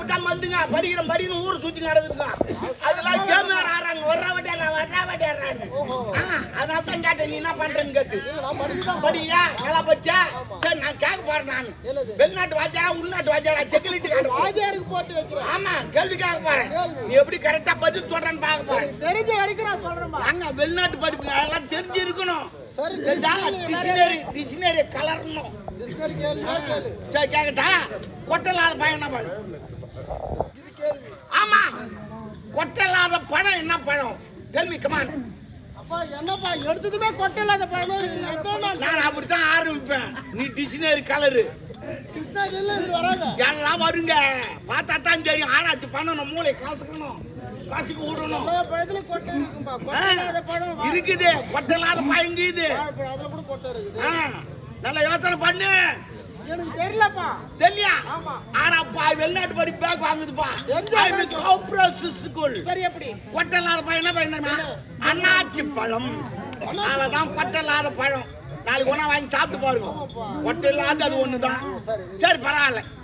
சாப்பிட்டா மந்துங்க படிக்கிற படிக்கணும் ஊர் சுத்தி நடக்குதுங்க. அதெல்லாம் கேம் வேற ஆறாங்க வர்ற வட்டியாரா வர்ற வட்டியாரான்னு அதனால தான் கேட்டேன் நீ என்ன பண்றேன்னு கேட்டு. படியா? நல்லா பச்சா சரி நான் போறேன் நான்? வெளிநாட்டு வாத்தியாரா உள்நாட்டு வாத்தியாரா? செக்கிலிட்டு காட்டுவோம் வாஜியாருக்கு போட்டு வைக்கிறேன். ஆமா கேள்வி கேட்க போறேன் நீ எப்படி கரெக்டா பதில் சொல்றேன்னு பார்க்க போறேன். தெரிஞ்ச வரைக்கும் நான் சொல்றேன்ப்பா. அங்க வெளிநாட்டு படிப்பு அதெல்லாம் தெரிஞ்சு இருக்கணும் சரி டிக்ஷனரி டிக்ஷனரி கலரணும். டிஸ்கரி கேள்வி கேளு. சரி கேக்கட்டா? கொட்டலாத பழம் என்ன பழம் இது கேள்வி. ஆமா கொட்டலாத பழம் என்ன பழம்? கேள்வி கமான் அப்பா என்னப்பா எடுத்ததுமே கொட்டை இல்லாத பழம்? எத்தனை அப்படித்தான் ஆரம்பிப்பேன். நீ டிக்ஷனரி கலரு எல்லாம் வருங்க. பார்த்தா தான் தெரியும். ஆராய்ச்சி பண்ணணும் மூளை காசுக்கணும் காசுக்கு விடணும் கொட்டை கொட்டை இல்லாத இருக்குது கொட்டை இருக்குது. ஆ, நல்லா யோசனை பண்ணு. எனக்கு தெரியலப்பா தெரியலையா? ஆமா. ஆனாப்பா வெளிநாட்டு படி பேக் வாங்குதுப்பா. காப்ரஸ் ஸ்கூல் சரி எப்படி? கொட்டலாத பழம் என்ன பழம் தெரியுமா? அண்ணாச்சி பழம். அதுதான் கொட்டலாத பழம். நாளைக்கு ஒன்றா வாங்கி சாப்பிட்டு பாருங்க. கொட்டை இல்லாத அது ஒண்ணுதான். சரி. சரி பரவாயில்ல.